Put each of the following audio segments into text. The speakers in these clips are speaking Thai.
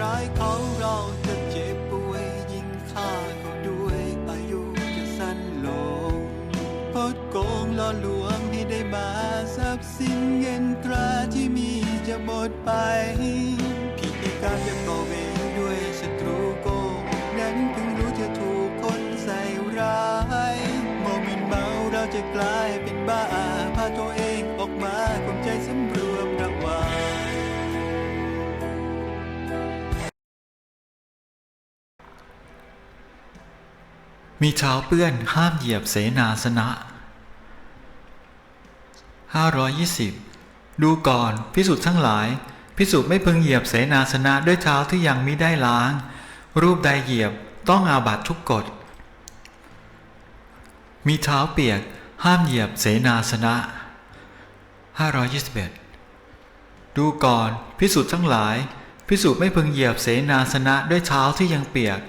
ร้ายเขาเราจะเจ็บป่วยยิ่งฆ่าเขาด้วยอายุจะสั้นลงพดโกงล่อลวงให้ได้มาทรัพย์สินเงินตราที่มีจะหมดไปผิดในการจะก่อเวรด้วยศัตรูโกงนั้นเพิ่งรู้จะถูกคนใส่ร้ายโมเมนเมาเราจะกลายเป็นบ้าพาตัวเอง มีเท้าเปื้อนห้ามเหยียบเสนาสนะ 520 ดูก่อนพิสุทธ์ทั้งหลาย พิสุไม่พึงเหยียบเสนาสนะด้วยเท้าที่ยังมิได้ล้าง รูปใดเหยียบต้องอาบัตทุกกฎ มีเท้าเปียกห้ามเหยียบเสนาสนะ 521 ดูก่อนพิสุทธ์ทั้งหลาย พิสุไม่พึงเหยียบเสนาสนะด้วยเท้าที่ยังเปียก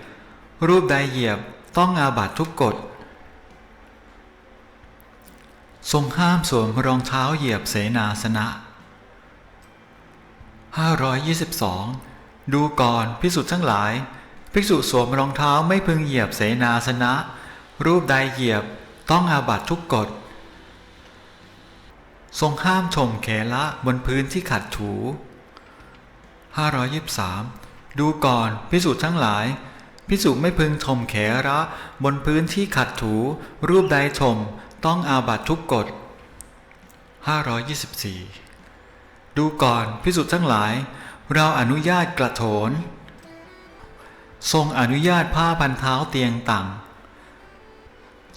รูปใดเหยียบ ต้องอาบัตทุกกฎ ทรงห้ามสวมรองเท้าเหยียบเสนาสนะ 522 ดูก่อนพิสุทธ์ทั้งหลาย ภิกษุสวมรองเท้าไม่พึงเหยียบเสนาสนะ รูปใดเหยียบต้องอาบัตทุกกฎ ทรงห้ามชมเขละบนพื้นที่ขัดถู 523 ดูก่อนพิสุทั้งหลาย พิสุไม่พึงชมเขระ บนพื้นที่ขัดถู รูปใดชมต้องอาบัตทุกกฎ 524 ดูก่อนพิสุทั้งหลาย เราอนุญาตกระโถน ทรงอนุญาตผ้าพันเท้าเตียงต่าง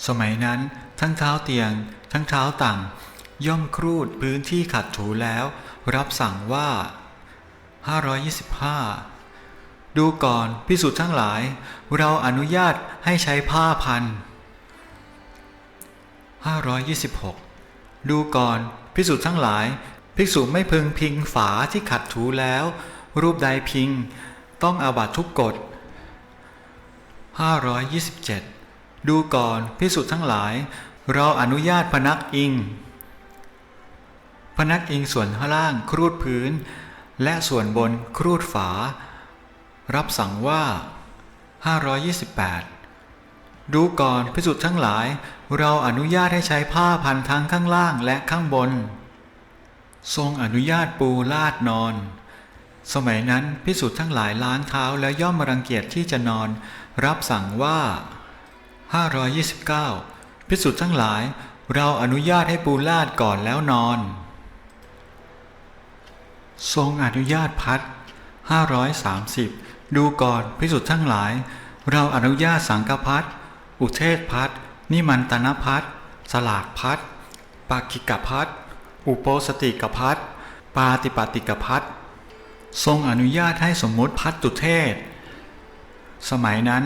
สมัยนั้นทั้งเท้าเตียง ทั้งเท้าต่างย่อมครูดพื้นที่ขัดถูแล้ว รับสั่งว่า 525 ดูก่อนพิสุทธ์ทั้งหลาย เราอนุญาตให้ใช้ผ้าพัน526 ดูก่อนพิสุทธ์ทั้งหลาย ภิกษุไม่พึงพิงฝาที่ขัดถูแล้ว รูปใดพิง ต้องอาบัตทุกกฎ527 ดูก่อนพิสุทธ์ทั้งหลาย เราอนุญาตพนักอิง พนักอิงส่วนข้างล่างครูดพื้น และส่วนบนครูดฝา รับสั่งว่า 528 ดูก่อนพิสุทธ์ทั้งหลาย เราอนุญาตให้ใช้ผ้าพันทั้งข้างล่างและข้างบน ทรงอนุญาตปูลาดนอน สมัยนั้นพิสุทธ์ทั้งหลายล้างเท้าและย่อมรังเกียจที่จะนอน รับสั่งว่า 529 พิสุทธ์ทั้งหลาย เราอนุญาตให้ปูลาดก่อนแล้วนอน ทรงอนุญาตพัด530 ดูก่อนพิสุทธ์ทั้งหลาย เราอนุญาตสังกพัดอุเทศพัดนิมันตนพัดสลากพัดปากิกพัดอุโปสติกพัดปาติปาติกพัดทรงอนุญาตให้สมมุติพัดตุเทศ สมัยนั้น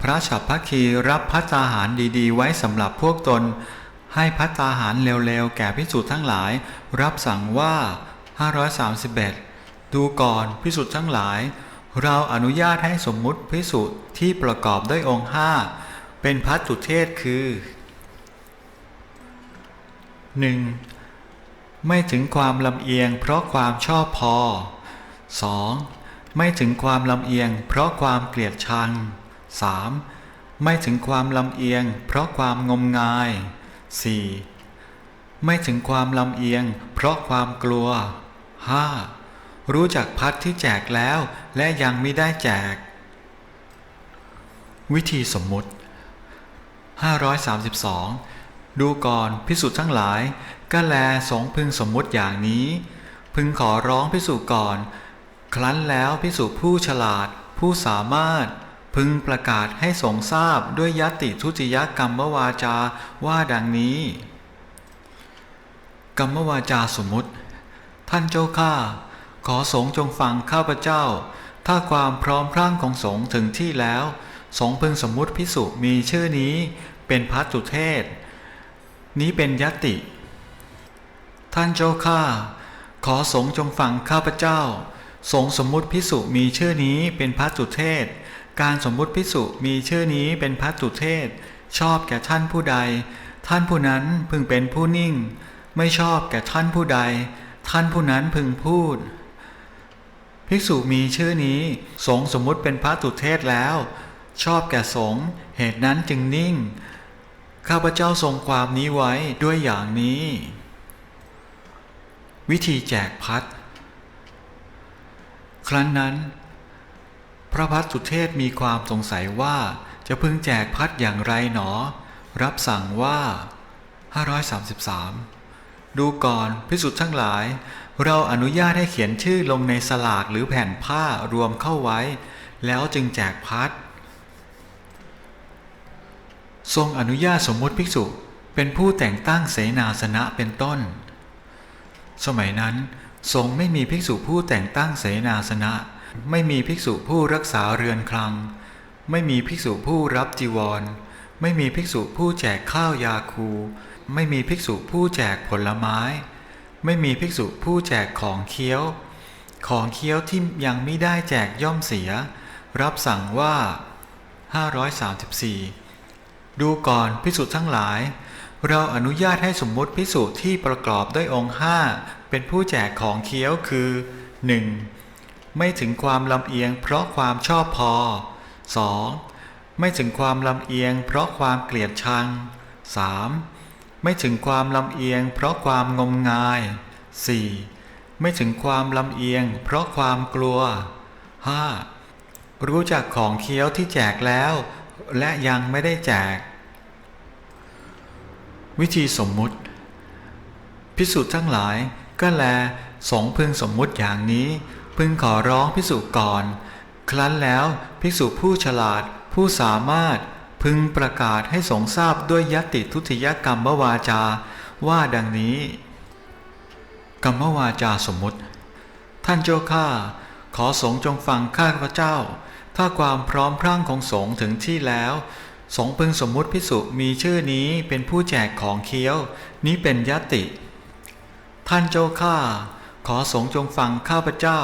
พระฉับพัคีรับพัตตาหารดีๆ ไว้สำหรับพวกตน ให้พัตตาหารเร็วๆ แก่พิสุทธ์ทั้งหลาย รับสั่งว่า 531 ดูก่อนพิสุทธ์ทั้งหลาย เราอนุญาตให้สมมุติพิสุทธ์ที่ประกอบด้วยองค์ห้าเป็นพัตตุเทศคือ 1. ไม่ถึงความลำเอียงเพราะความชอบพอ 2. ไม่ถึงความลำเอียงเพราะความเกลียดชัง 3. ไม่ถึงความลำเอียงเพราะความงมงาย 4. ไม่ถึงความลำเอียงเพราะความกลัว 5. รู้จักพัดที่แจกแล้วและยังไม่ได้แจก วิธีสมมุติ 532 ดูก่อนพิสุทธ์ทั้งหลาย ก็แลสงพึงสมมุติอย่างนี้ พึงขอร้องพิสุก่อน ครั้นแล้วพิสุผู้ฉลาด ผู้สามารถ พึงประกาศให้สงทราบด้วยยติทุติยกรรมวาจาว่าดังนี้ กรรมวาจาสมมุติ ท่านเจ้าข้า ขอสงฆ์จงฟังข้าพเจ้า ถ้าความพร้อมพรั่งของสงฆ์ถึงที่แล้ว สงฆ์พึงสมมุติพิสุมีชื่อนี้เป็นพัตตุเทศ นี้เป็นยติ ท่านเจ้าข้าขอสงฆ์จงฟังข้าพเจ้า สงฆ์สมมุติพิสุมีชื่อนี้เป็นพัตตุเทศ การสมมุติพิสุมีชื่อนี้เป็นพัตตุเทศ ชอบแก่ท่านผู้ใด ท่านผู้นั้นพึงเป็นผู้นิ่ง ไม่ชอบแก่ท่านผู้ใด ท่านผู้นั้นพึงพูด ภิกษุมีชื่อนี้ สงสมมุติเป็นพระตุเทศแล้ว ชอบแก่สงเหตุนั้นจึงนิ่ง ข้าพเจ้าทรงความนี้ไว้ด้วยอย่างนี้ วิธีแจกพัด ครั้นนั้น พระพัฒสุเทศมีความสงสัยว่าจะพึงแจกพัดอย่างไรหนอ รับสั่งว่า 533 ดูก่อนพิสุทธ์ทั้งหลาย เราอนุญาตให้เขียนชื่อลงในสลากหรือแผ่นผ้ารวมเข้าไว้ แล้วจึงแจกพัดทรงอนุญาตสมมติภิกษุเป็นผู้แต่งตั้งเสนาสนะเป็นต้น สมัยนั้น ทรงไม่มีภิกษุผู้แต่งตั้งเสนาสนะ ไม่มีภิกษุผู้รักษาเรือนคลัง ไม่มีภิกษุผู้รับจีวร ไม่มีภิกษุผู้แจกข้าวยาคู ไม่มีภิกษุผู้แจกผลไม้ ไม่มีภิกษุผู้แจกของเคี้ยว ของเคี้ยวที่ยังไม่ได้แจกย่อมเสีย รับสั่งว่า 534 ดูก่อนพิสุทั้งหลาย เราอนุญาตให้สมมุติพิสุที่ประกอบด้วยองค์ห้าเป็นผู้แจกของเคี้ยวคือ 1. ไม่ถึงความลำเอียงเพราะความชอบพอ 2. ไม่ถึงความลำเอียงเพราะความเกลียดชัง 3. ไม่ถึงความลำเอียงเพราะความงมงาย 4. ไม่ถึงความลำเอียงเพราะความกลัว 5. รู้จักของเคี้ยวที่แจกแล้ว และยังไม่ได้แจก วิธีสมมุติ พิสุทั้งหลายก็แลสงพึงสมมุติอย่างนี้ พึงขอร้องพิสุก่อน ครั้นแล้วภิกษุผู้ฉลาดผู้สามารถ พึงประกาศให้สงทราบด้วยยติทุติยกรรมวาจาว่าดังนี้ กรรมวาจาสมมติ ท่านเจ้าข้าขอสงจงฟังข้าพระเจ้า ถ้าความพร้อมพรั่งของสงถึงที่แล้ว สงพึงสมมุติพิสุมีชื่อนี้เป็นผู้แจกของเคี้ยว นี้เป็นยติ ท่านเจ้าข้าขอสงจงฟังข้าพระเจ้า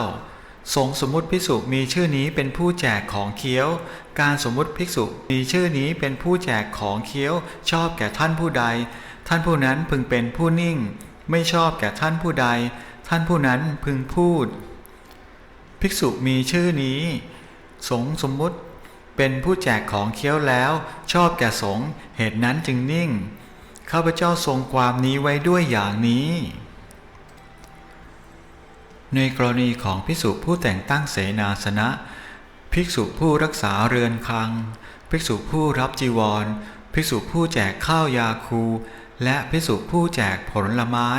สงสมมุติภิกษุมีชื่อนี้เป็นผู้แจกของเคี้ยว การสมมุติภิกษุมีชื่อนี้เป็นผู้แจกของเคี้ยว ชอบแก่ท่านผู้ใด ท่านผู้นั้นพึงเป็นผู้นิ่ง ไม่ชอบแก่ท่านผู้ใด ท่านผู้นั้นพึงพูด ภิกษุมีชื่อนี้ สงสมมุติเป็นผู้แจกของเคี้ยวแล้ว ชอบแก่สงเหตุนั้นจึงนิ่งข้าพเจ้าทรงความนี้ไว้ด้วยอย่างนี้ ในกรณีของภิกษุผู้แต่งตั้งเสนาสนะ ภิกษุผู้รักษาเรือนคลัง ภิกษุผู้รับจีวร ภิกษุผู้แจกข้าวยาคู และภิกษุผู้แจกผลไม้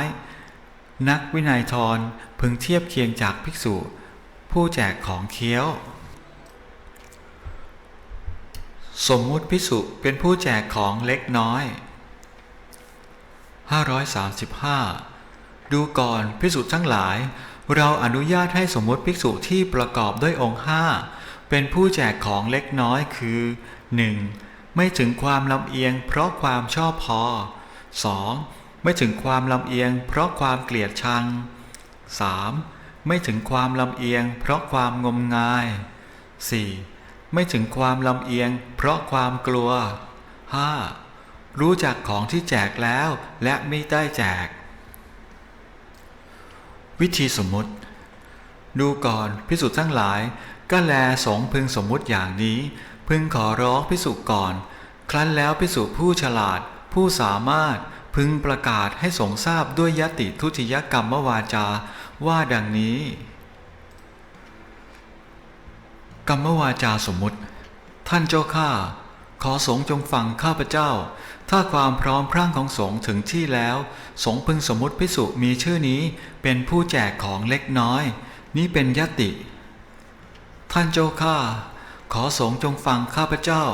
นักวินัยทรพึงเทียบเคียงจากภิกษุ ผู้แจกของเคี้ยว สมมุติภิกษุเป็นผู้แจกของเล็กน้อย 535 ดูก่อนภิกษุทั้งหลาย เราอนุญาตให้สมมติภิกษุที่ประกอบด้วยองค์ห้าเป็นผู้แจกของเล็กน้อยคือ 1. ไม่ถึงความลำเอียงเพราะความชอบพอ 2. ไม่ถึงความลำเอียงเพราะความเกลียดชัง 3. ไม่ถึงความลำเอียงเพราะความงมงาย 4. ไม่ถึงความลำเอียงเพราะความกลัว 5. รู้จักของที่แจกแล้วและไม่ได้แจก วิธีสมมุติ ดูก่อนพิสุทั้งหลาย ก็แลสงพึงสมมุติอย่างนี้ พึงขอร้องพิสุก่อน ครั้นแล้วพิสุผู้ฉลาด ผู้สามารถพึงประกาศให้สงทราบด้วยยติทุติยกรรมวาจาว่าดังนี้ กรรมวาจาสมมุติ ท่านเจ้าข้าขอสงจงฟังข้าพเจ้า ถ้าความพร้อมพรั่งของสงฆ์ถึงที่แล้ว สงฆ์พึงสมมติพิสุมีชื่อนี้เป็นผู้แจกของเล็กน้อย นี้เป็นยติ ท่านเจ้าข้าขอสงฆ์จงฟังข้าพเจ้า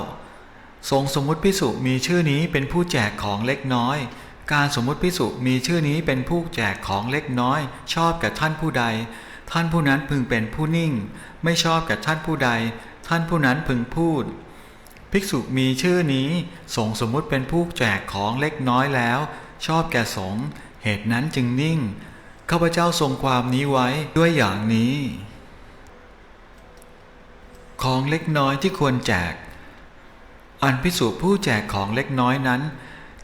สงฆ์สมมติพิสุมีชื่อนี้เป็นผู้แจกของเล็กน้อย การสมมติพิสุมีชื่อนี้เป็นผู้แจกของเล็กน้อย ชอบแก่ท่านผู้ใด ท่านผู้นั้นพึงเป็นผู้นิ่ง ไม่ชอบแก่ท่านผู้ใด ท่านผู้นั้นพึงพูด ภิกษุมีชื่อนี้สงสมมุติเป็นผู้แจกของเล็กน้อยแล้ว ชอบแก่สงเหตุนั้นจึงนิ่งข้าพเจ้าทรงความนี้ไว้ด้วยอย่างนี้ ของเล็กน้อยที่ควรแจก อันพิสูจผู้แจกของเล็กน้อยนั้น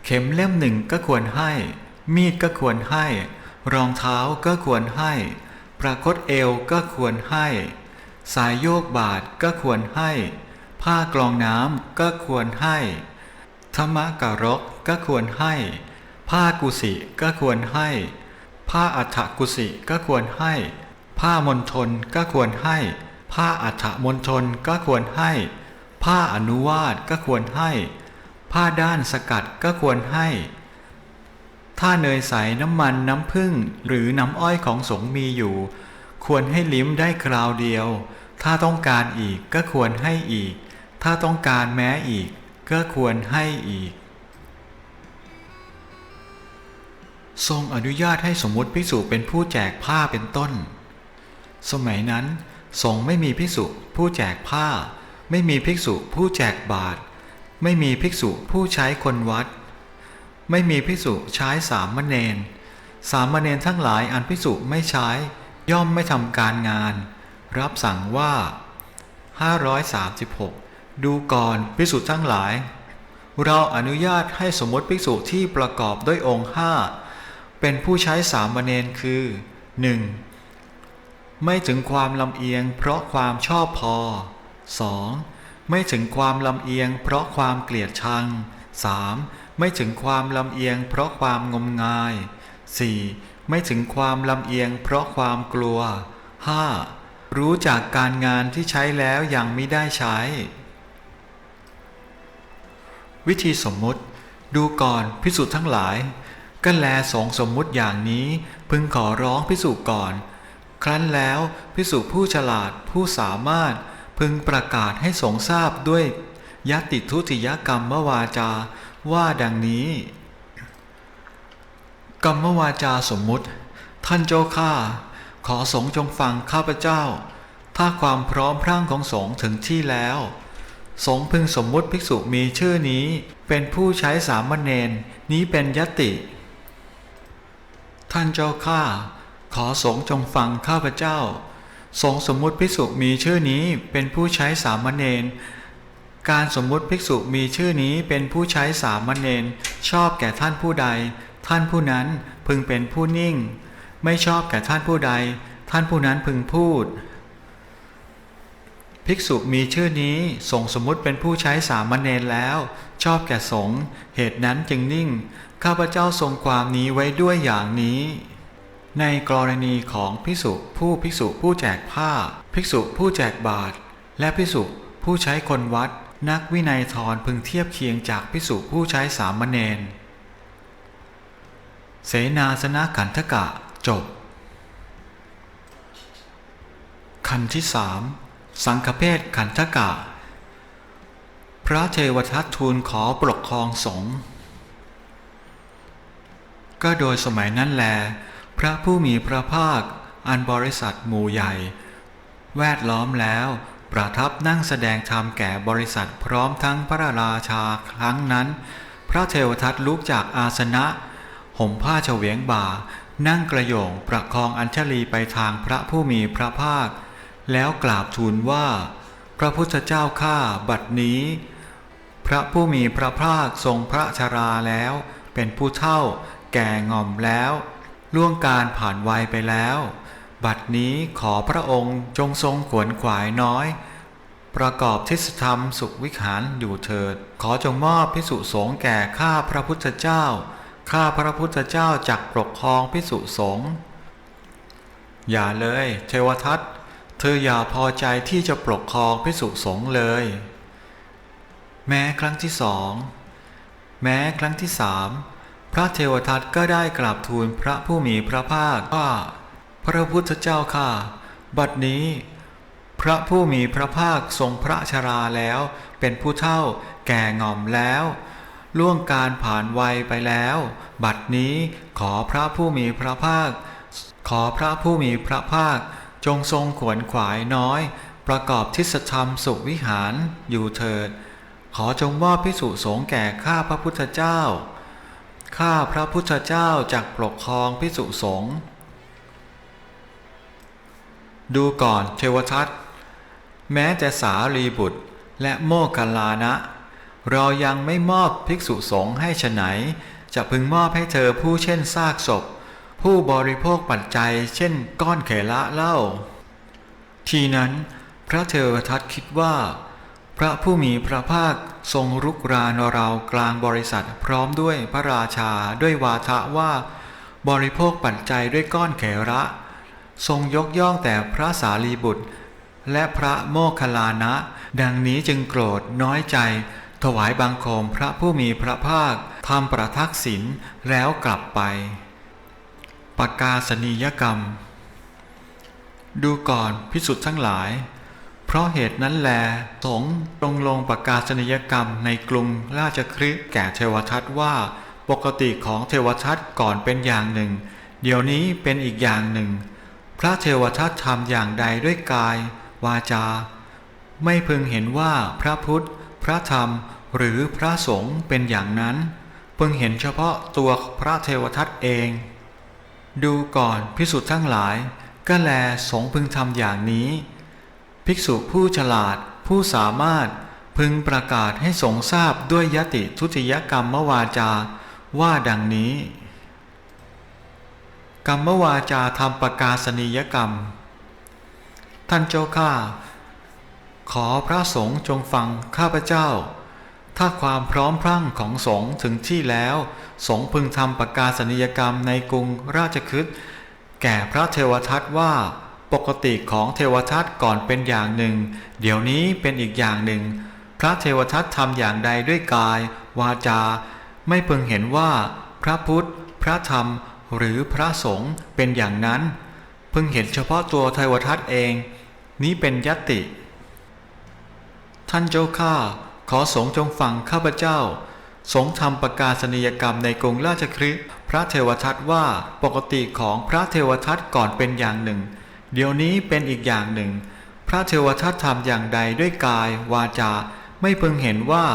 เข็มเล่มหนึ่งก็ควรให้ มีดก็ควรให้ รองเท้าก็ควรให้ ประคตเอวก็ควรให้ สายโยกบาทก็ควรให้ ผ้ากรองน้ำก็ควรให้ธรรมการกก็ควรให้ ผ้ากุสิก็ควรให้ ผ้าอัฐกุสิก็ควรให้ ผ้ามณฑลก็ควรให้ ผ้าอัฐมณฑลก็ควรให้ ผ้าอนุวาสก็ควรให้ ผ้าด้านสกัดก็ควรให้ถ้าเนยใสน้ำมันน้ำผึ้งหรือน้ำอ้อยของสงมีอยู่ ควรให้ลิ้มได้คราวเดียว ถ้าต้องการอีกก็ควรให้อีก ถ้าต้องการแม้อีก ก็ควรให้อีก ทรงอนุญาตให้สมมติภิกษุเป็นผู้แจกผ้าเป็นต้น สมัยนั้นสงไม่มีภิกษุผู้แจกผ้า ไม่มีภิกษุผู้แจกบาตรไม่มีภิกษุผู้ใช้คนวัด ไม่มีภิกษุใช้สามเณรสามเณรทั้งหลายอันภิกษุไม่ใช้ ย่อมไม่ทำการงาน รับสั่งว่า 536 ดูก่อนภิกษุทั้งหลาย เราอนุญาตให้สมมติภิกษุที่ประกอบด้วยองค์ห้าเป็นผู้ใช้สามเณรคือ 1. ไม่ถึงความลำเอียงเพราะความชอบพอ 2. ไม่ถึงความลำเอียงเพราะความเกลียดชัง 3. ไม่ถึงความลำเอียงเพราะความงมงาย 4. ไม่ถึงความลำเอียงเพราะความกลัว 5. รู้จากการงานที่ใช้แล้วยังไม่ได้ใช้ วิธีสมมุติ ดูก่อนพิสุทั้งหลาย ก็แลสองสมมุติอย่างนี้พึงขอร้องพิสุก่อน ครั้นแล้วพิสุผู้ฉลาดผู้สามารถ พึงประกาศให้สงทราบด้วยยติทุติยกรรมวาจาว่าดังนี้ กรรมวาจาสมมุติ ท่านเจ้าข้าขอสงจงฟังข้าพเจ้า ถ้าความพร้อมพรั่งของสงถึงที่แล้ว สงพึงสมมุติภิกษุมีชื่อนี้ เป็นผู้ใช้สามเณรนี้เป็นยติ ท่านเจ้าข้าขอสงจงฟังข้าพเจ้า สงสมมุติภิกษุมีชื่อนี้เป็นผู้ใช้สามเณรการสมมุติภิกษุมีชื่อนี้เป็นผู้ใช้สามเณรชอบแก่ท่านผู้ใด ท่านผู้นั้นพึงเป็นผู้นิ่ง ไม่ชอบแก่ท่านผู้ใด ท่านผู้นั้นพึงพูด ภิกษุมีชื่อนี้ส่งสมมุติเป็นผู้ใช้สามเณรแล้ว ชอบแก่สงเหตุนั้นจึงนิ่ง ข้าพเจ้าทรงความนี้ไว้ด้วยอย่างนี้ ในกรณีของภิกษุผู้ภิกษุผู้แจกผ้า ภิกษุผู้แจกบาตรและภิกษุผู้ใช้คนวัด นักวินัยทรพึงเทียบเคียงจากภิกษุผู้ใช้สามเณรเสนาสนะขันธกะจบขันที่สาม สังฆเพศขันธกะ พระเทวทัตทูลขอปกครองสงฆ์ก็โดยสมัยนั้นแล พระผู้มีพระภาค อันบริษัทหมู่ใหญ่ แวดล้อมแล้ว ประทับนั่งแสดงธรรมแก่บริษัทพร้อมทั้งพระราชาครั้งนั้น พระเทวทัตลุกจากอาสนะ ห่มผ้าเฉวียงบ่า นั่งกระโยงประคองอัญชลีไปทางพระผู้มีพระภาค แล้วกราบทูลว่า พระพุทธเจ้าข้าบัดนี้ พระผู้มีพระภาคทรงพระชราแล้ว เป็นผู้เฒ่า แก่ง่อมแล้ว ล่วงการผ่านวัยไปแล้ว บัดนี้ขอพระองค์จงทรงขวนขวายน้อย ประกอบทิศธรรมสุขวิหารอยู่เถิด ขอจงมอบพิสุสงแก่ข้าพระพุทธเจ้าข้าพระพุทธเจ้าจักปกครองพิสุสงอย่าเลยเทวทัต เธออย่าพอใจที่จะปกครองพิสุสงเลย แม้ครั้งที่สองแม้ครั้งที่สามพระเทวทัตก็ได้กราบทูลพระผู้มีพระภาคว่า พระพุทธเจ้าข้าบัดนี้ พระผู้มีพระภาคทรงพระชราแล้ว เป็นผู้เฒ่า แก่ง่อมแล้ว ล่วงการผ่านวัยไปแล้ว บัดนี้ขอพระผู้มีพระภาค ขอพระผู้มีพระภาค จงทรงขวนขวายน้อย ประกอบทิศธรรมสุวิหารอยู่เถิด ขอจงมอบพิสุสงแก่ข้าพระพุทธเจ้า ข้าพระพุทธเจ้าจักปกครองพิสุสงดูก่อนเทวทัตแม้แต่สารีบุตรและโมคคัลลานะ เรายังไม่มอบภิกษุสงฆ์ให้ฉไหน จะพึงมอบให้เธอผู้เช่นซากศพ ผู้บริโภคปัจจัยเช่นก้อนเขละเล่า ทีนั้นพระเทวทัตคิดว่า พระผู้มีพระภาคทรงรุกรานเรากลางบริษัทพร้อมด้วยพระราชาด้วยวาทะว่า บริโภคปัจจัยด้วยก้อนเขระ ทรงยกย่องแต่พระสารีบุตร และพระโมคคัลลานะ ดังนี้จึงโกรธน้อยใจ ถวายบังคมพระผู้มีพระภาคทำประทักษิณแล้วกลับไป ปกาสนียกรรม ดูก่อนพิสุทธ์ทั้งหลาย เพราะเหตุนั้นแลสงตรงลงประกาศนียกรรมในกรุงราชคฤห์แก่เทวทัตว่าปกติของเทวทัตก่อนเป็นอย่างหนึ่ง เดี๋ยวนี้เป็นอีกอย่างหนึ่ง พระเทวทัตทำอย่างใดด้วยกาย วาจา ไม่พึงเห็นว่าพระพุทธ พระธรรมหรือพระสงฆ์เป็นอย่างนั้น พึงเห็นเฉพาะตัวพระเทวทัตเอง ดูก่อนพิสุทธ์ทั้งหลาย ก็แลสงพึงทำอย่างนี้ ภิกษุผู้ฉลาดผู้สามารถพึงประกาศให้สงฆ์ทราบด้วยยติทุติยกรรมวาจาว่าดังนี้ กรรมวาจาทำประกาศนียกรรม ท่านเจ้าข้าขอพระสงฆ์จงฟังข้าพเจ้า ถ้าความพร้อมพรั่งของสงฆ์ถึงที่แล้ว สงฆ์พึงทำประกาศนียกรรมในกรุงราชคฤห์แก่พระเทวทัตว่าปกติของเทวทัตก่อนเป็นอย่างหนึ่ง เดี๋ยวนี้เป็นอีกอย่างหนึ่ง พระเทวทัตทำอย่างใดด้วยกาย วาจา ไม่พึงเห็นว่า พระพุทธ พระธรรม หรือพระสงฆ์เป็นอย่างนั้น พึงเห็นเฉพาะตัวเทวทัตเอง นี้เป็นยติ ท่านเจ้าข้า ขอสงฆ์จงฟังข้าพเจ้า สงฆ์ทำประกาศนียกรรมในกรุงราชคฤห์พระเทวทัตว่าปกติของพระเทวทัตก่อนเป็นอย่างหนึ่ง เดี๋ยวนี้เป็นอีกอย่างหนึ่ง พระเทวทัตทำอย่างใดด้วยกาย วาจา ไม่พึงเห็นว่า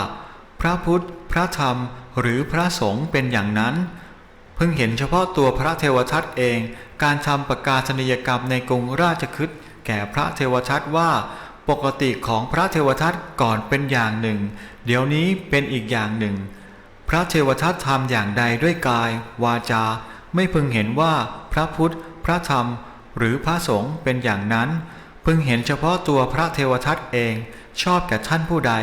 พระพุทธ พระธรรม หรือพระสงฆ์เป็นอย่างนั้นเพึงเห็นเฉพาะตัวพระเทวทัตเอง การทำประกาศนียกรรมในกรุงราชคฤห์แก่พระเทวทัตว่า ปกติของพระเทวทัตก่อนเป็นอย่างหนึ่ง เดี๋ยวนี้เป็นอีกอย่างหนึ่ง พระเทวทัตทำอย่างใดด้วยกาย วาจา ไม่พึงเห็นว่าพระพุทธ พระธรรม หรือพระสงฆ์เป็นอย่างนั้น พึงเห็นเฉพาะตัวพระเทวทัตเอง ชอบแก่ท่านผู้ใด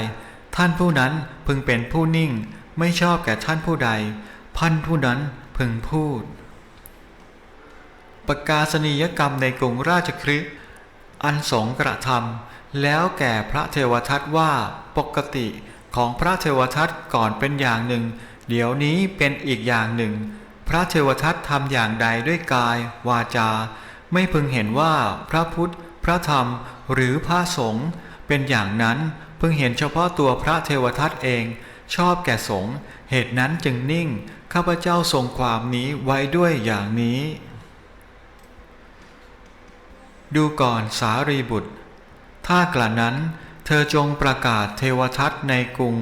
ท่านผู้นั้นพึงเป็นผู้นิ่ง ไม่ชอบแก่ท่านผู้ใดท่านผู้นั้นพึงพูดประกาศนียกรรมในกรุงราชคฤห์อันสงกระทำ แล้วแก่พระเทวทัตว่าปกติของพระเทวทัตก่อนเป็นอย่างหนึ่ง เดี๋ยวนี้เป็นอีกอย่างหนึ่ง พระเทวทัตทำอย่างใดด้วยกาย วาจา ไม่พึงเห็นว่าพระพุทธ พระธรรมหรือพระสงฆ์เป็นอย่างนั้นพึงเห็นเฉพาะตัวพระเทวทัตเอง ชอบแก่สงฆ์เหตุนั้นจึงนิ่ง ข้าพเจ้าทรงความนี้ไว้ด้วยอย่างนี้ ดูก่อนสารีบุตร ถ้ากระนั้น เธอจงประกาศเทวทัตในกรุง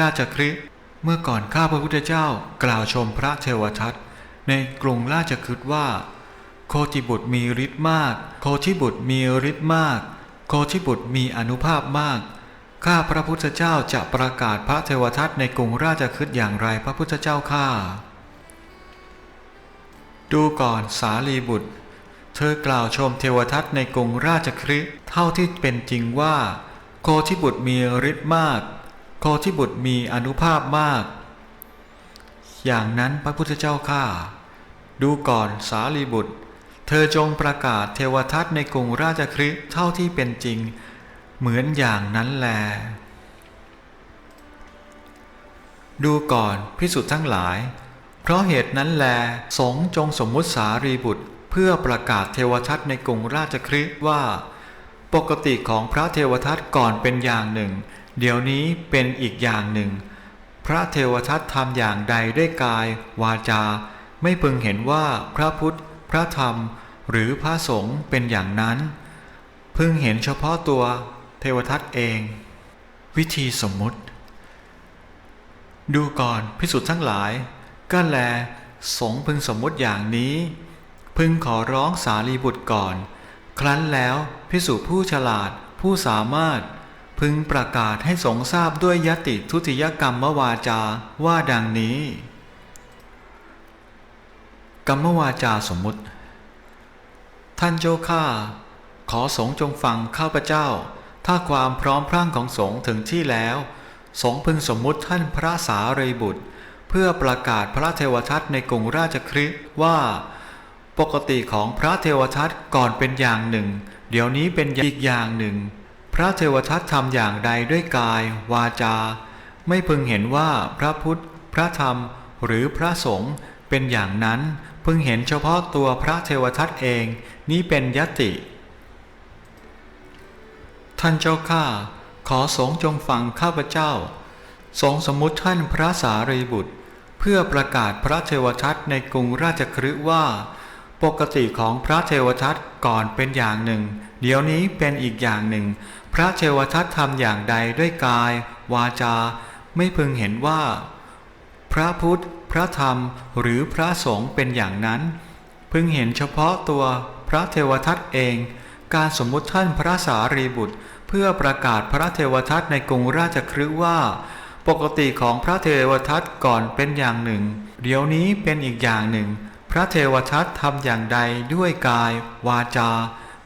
ราชคฤห์เมื่อก่อนข้าพระพุทธเจ้ากล่าวชมพระเทวทัตในกรุงราชคฤห์ว่า โคติบุตรมีฤทธิ์มาก โคทิบุตรมีฤทธิ์มาก โคทิบุตรมีอนุภาพมาก ข้าพระพุทธเจ้าจะประกาศพระเทวทัตในกรุงราชคฤห์อย่างไรพระพุทธเจ้าข้าดูก่อนสารีบุตร เธอกล่าวชมเทวทัตในกรุงราชคฤห์เท่าที่เป็นจริงว่า โคทิบุตรมีฤทธิ์มาก โคทิบุตรมีอนุภาพมาก อย่างนั้นพระพุทธเจ้าข้าดูก่อนสารีบุตร เธอจงประกาศเทวทัตในกรุงราชคฤห์เท่าที่เป็นจริง เหมือนอย่างนั้นแล ดูก่อนพิสุทธ์ทั้งหลาย เพราะเหตุนั้นแลสงจงสมมุติสารีบุตร พื่อประกาศเทวทัตในกรุงราชคฤห์ว่า ปกติของพระเทวทัตก่อนเป็นอย่างหนึ่ง เดี๋ยวนี้เป็นอีกอย่างหนึ่ง พระเทวทัตทำอย่างใดด้วยกาย วาจา ไม่พึงเห็นว่าพระพุทธ พระธรรม หรือพระสงฆ์เป็นอย่างนั้น พึงเห็นเฉพาะตัวเทวทัตเอง วิธีสมมุติ ดูก่อนพิสุทธ์ทั้งหลายก็แลสงพึงสมมุติอย่างนี้ พึงขอร้องสารีบุตรก่อน ครั้นแล้วพิสุผู้ฉลาดผู้สามารถ พึงประกาศให้สงทราบด้วยยติทุติยกรรมวาจาว่าดังนี้ กรรมวาจาสมมุติ ท่านเจ้าข้าขอสงจงฟังข้าพเจ้า ถ้าความพร้อมพรั่งของสงถึงที่แล้ว สงพึงสมมุติท่านพระสารีบุตร เพื่อประกาศพระเทวทัตในกรุงราชคฤห์ว่า ปกติของพระเทวทัตก่อนเป็นอย่างหนึ่ง เดี๋ยวนี้เป็นอีกอย่างหนึ่ง พระเทวทัตทำอย่างใดด้วยกาย วาจา ไม่พึงเห็นว่าพระพุทธ พระธรรม หรือพระสงฆ์เป็นอย่างนั้นพึงเห็นเฉพาะตัวพระเทวทัตเอง นี้เป็นยติ ท่านเจ้าข้าขอสงฆ์จงฟังข้าพเจ้า สงสมมุติท่านพระสารีบุตร เพื่อประกาศพระเทวทัตในกรุงราชคฤห์ว่า ปกติของพระเทวทัตก่อนเป็นอย่างหนึ่ง เดี๋ยวนี้เป็นอีกอย่างหนึ่ง พระเทวทัตทำอย่างใดด้วยกาย วาจา ไม่พึงเห็นว่า พระพุทธ พระธรรมหรือพระสงฆ์เป็นอย่างนั้น พึงเห็นเฉพาะตัวพระเทวทัตเอง การสมมุติท่านพระสารีบุตร เพื่อประกาศพระเทวทัตในกรุงราชคฤห์ว่า ปกติของพระเทวทัตก่อนเป็นอย่างหนึ่ง เดี๋ยวนี้เป็นอีกอย่างหนึ่ง พระเทวทัตทำอย่างใดด้วยกาย วาจา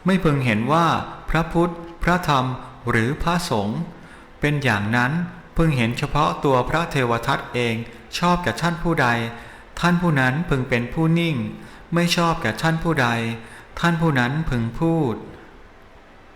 ไม่พึงเห็นว่าพระพุทธ พระธรรมหรือพระสงฆ์เป็นอย่างนั้นพึงเห็นเฉพาะตัวพระเทวทัตเองชอบแก่ท่านผู้ใด ท่านผู้นั้นพึงเป็นผู้นิ่ง ไม่ชอบแก่ท่านผู้ใด ท่านผู้นั้นพึงพูด